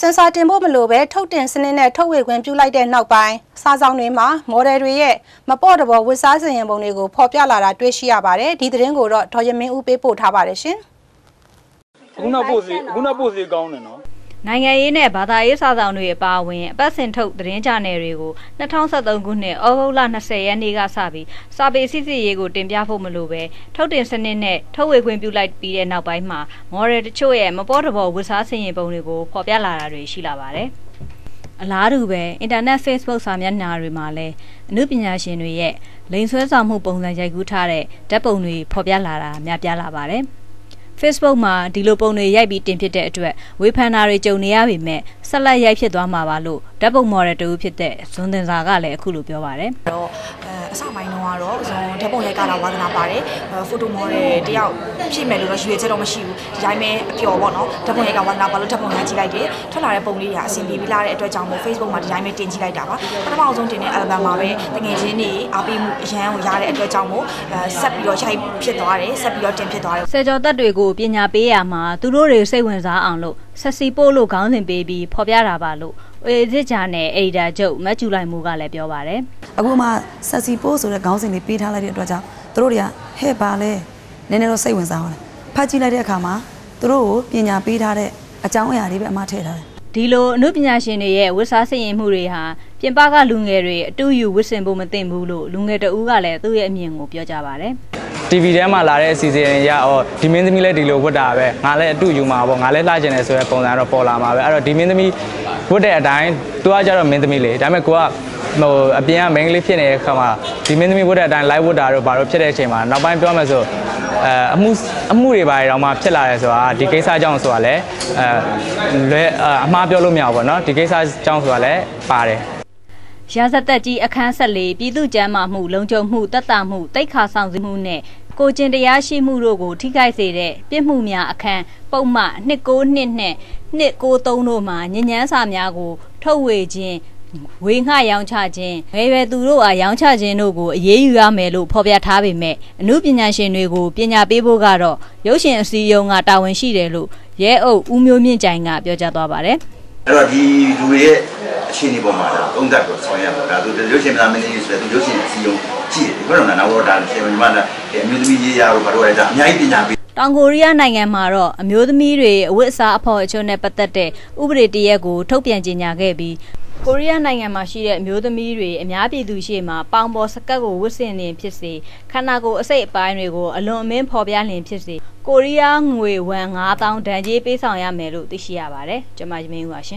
စင်ဆာတင်ဖို့မလိုပဲထုတ်တင်စနစ်နဲ့ထုတ်ဝေခွင့်ပြုလိုက်တဲ့နောက်ပိုင်းစားဆောင်တွေမှာမော်ဒယ်တွေရဲ့မပေါ့တဘောဝစ်စားစင်ရင်ပုံတွေကိုဖော်ပြလာတာတွေ့ရှိရပါတယ်ဒီသတင်းကိုတော့ဒေါ်ရမင်းဦးပေးပို့ထားပါတယ်ရှင်အခုနောက်ပို့စီအခုနောက်ပို့စီကောင်းတယ်နော် နိုင်ငံရေးနဲ့ဘာသာရေးစာဆောင်တွေအပါအဝင်အပတ်စဉ်ထုတ်သတင်းကြနယ်တွေကို2023ခုနှစ်ဩဂုတ်လ20ရက်နေ့ကစပြီးစာပေစစ်စစ်ရေးကိုတင်ပြဖို့မလိုပဲထုတ်တင်စနစ်နဲ့ထုတ်ဝေခွင့်ပြုလိုက်ပြီးတဲ့နောက်ပိုင်းမှာမော်ဒယ်တချို့ရဲ့မပေါ်တဘောဝစ်စားဆင်ရင်ပုံတွေကိုဖော်ပြလာတာတွေရှိလာပါတယ်။အလားတူပဲအင်တာနက် Facebook စာမျက်နှာတွေမှာလည်းအမှုပညာရှင်တွေရဲ့လိန်ဆွဲဆောင်မှုပုံစံရိုက်ကူးထားတဲ့ဓာတ်ပုံတွေဖော်ပြလာတာများပြားလာပါတယ်။ Facebook မှာဒီလိုပုံတွေရိုက်ပြီးတင်ဖြစ်တဲ့အတွက်ဝေဖန်တာတွေကြုံနေရပေမဲ့ဆက်လက်ရိုက်ဖြစ်သွားမှာပါလို့ဓာတ်ပုံမော်ဒယ်တူဖြစ်တဲ့ဇွန်တင်စာကလည်းအခုလိုပြောပါတယ်တော့အဲအစပိုင်းတော့ကတော့ဇွန်ဓာတ်ပုံရိုက်ကလာဝါသနာပါတယ်ဖိုတိုမော်ဒယ်တယောက်ဖြစ်မယ်လို့တော့ရွေချက်တော့မရှိဘူးဒီတိုင်းပဲအပျော်ပေါ့နော်ဓာတ်ပုံရိုက်ကဝါသနာပါလို့ဓာတ်ပုံရိုက်ကြည့်လိုက်တယ်ထွက်လာတဲ့ပုံလေးတွေကအဆင်ပြေပြီးလာတဲ့အတွက်ကြောင့်မို့ Facebook မှာဒီတိုင်းပဲတင်ကြည့်လိုက်တာပါပထမဆုံးတင်တဲ့ album မှာပဲတငယ်ချင်းတွေအားပေးမှုအရန်ကိုရတဲ့အတွက်ကြောင့်မို့အဲဆက်ပြီးတော့ရိုက်ဖြစ်သွားတယ်ဆက်ပြီးတော့တင်ဖြစ်သွားတယ်ဆယ်ကျော်သက်တွေကိုပညာပေးရမှာသူတို့တွေစိတ်ဝင်စားအောင်လို့ ဆက်စီပို့လို့ခေါင်းစဉ်ပေးပြီးဖော်ပြတာပါလို့အေစစ်ချာနဲ့အေဒါကျုပ်မတ်ကျူလိုက်မှုကလည်းပြောပါတယ်အခုမှဆက်စီပိုးဆိုတဲ့ခေါင်းစဉ်လေးပေးထားလိုက်တဲ့အတွက်ကြောင့်သူတို့တွေကဟဲ့ပါလဲနည်းနည်းတော့စိတ်ဝင်စားပါတယ်ဖတ်ကြည့်လိုက်တဲ့အခါမှာသူတို့ကိုပညာပေးထားတဲ့အကြောင်းအရာတွေပဲအမှထည့်ထားတယ်ဒီလိုအမှုပညာရှင်တွေရဲ့ဝစ်စားစင်ရင်မှုတွေဟာပြင်ပကလူငယ်တွေအတူယူဝစ်စင်ဖို့မသင့်ဘူးလို့လူငယ်တဦးကလည်းသူ့ရဲ့အမြင်ကိုပြောကြပါတယ် TV ထဲမှာလာတဲ့အစီအစဉ်ရအော်ဒီမင်းသမီးလည်းဒီလိုဝတ်တာပဲငါလည်းအတူယူမှာပေါ့ငါလည်းလှကျင်တယ်ဆိုတဲ့ပုံစံတော့ပေါ်လာမှာပဲအဲ့တော့ဒီမင်းသမီးဝတ်တဲ့အတိုင်းသူကကြတော့မင်းသမီးလေဒါပေမဲ့ကိုကဟိုအပြင်က main ကလေးဖြစ်နေတဲ့ခါမှာဒီမင်းသမီးဝတ်တဲ့အတိုင်း live ဝတ်တာတော့ဘာလို့ဖြစ်တဲ့အချိန်မှာနောက်ပိုင်းပြောမယ်ဆိုအဲအမှုအမှုတွေဘာတွေတော့မှဖြစ်လာတယ်ဆိုတာဒီကိစ္စကြောင့်ဆိုတာလည်းအဲလွဲအမှားပြောလို့မရဘူးပေါ့နော်ဒီကိစ္စကြောင့်ဆိုတာလည်းပါတယ် ရာဇသက်ကြီးအခန်းဆက်လေးပြည်သူ့ကျန်းမာမှုလုံခြုံမှုတက်တာမှုတိတ်ခါဆောင်စည်းမှုနဲ့ကိုကျင်တရားရှိမှုတို့ကိုထိခိုက်စေတဲ့ပြစ်မှုများအခန်းပုံမှန်29နှစ်နဲ့293တို့မှာညဉ့်ညမ်းစာများကို ထုတ်ဝေခြင်းဝေငှရောင်းချခြင်းငယ်ရွယ်သူတို့အားရောင်းချခြင်းတို့ကိုအရေးယူရမယ်လို့ဖော်ပြထားပေမဲ့အမှုပညာရှင်တွေကိုပညာပေးဖို့ကတော့ရုပ်ရှင်အစည်းအရုံးကတာဝန်ရှိတယ်လို့ရဲအုပ်ဦးမျိုးမြင့်ကြိုင်ကပြောကြားသွားပါတယ်အဲ့တော့ဒီလူတွေရဲ့ အခြေအနေပေါ်မှာဒါသုံးသပ်ကိုဆောင်ရွက်ပါဒါသူရုပ်ရှင်မသားမင်းကြီးဆိုတဲ့သူရုပ်ရှင်အစည်းအရုံးကြည့်တယ်ဘယ်လိုလဲနောက်တော့ဒါရှင်မမကအမျိုးသမီးရေးရတော့ဘာလို့လဲဒါအများကြီးပညာပေးတောင်ကိုရီးယားနိုင်ငံမှာတော့အမျိုးသမီးတွေအဝတ်အစားအဖော်အချို့နဲ့ပတ်သက်တဲ့ဥပဒေတရက်ကိုထုတ်ပြန်ကြေညာခဲ့ပြီးကိုရီးယားနိုင်ငံမှာရှိတဲ့အမျိုးသမီးတွေအများပြည်သူရှေ့မှာပေါင်ပေါ်စကတ်ကိုဝတ်ဆင်နေဖြစ်စေခန္ဓာကိုယ်အစိတ်အပိုင်းတွေကိုအလွန်အမင်းဖော်ပြလင်ဖြစ်စေကိုရီးယားငွေဝမ်9000ဒဏ်ကြေးပေးဆောင်ရမယ်လို့သိရှိရပါတယ်ကျွန်မမင်းဦးပါရှင်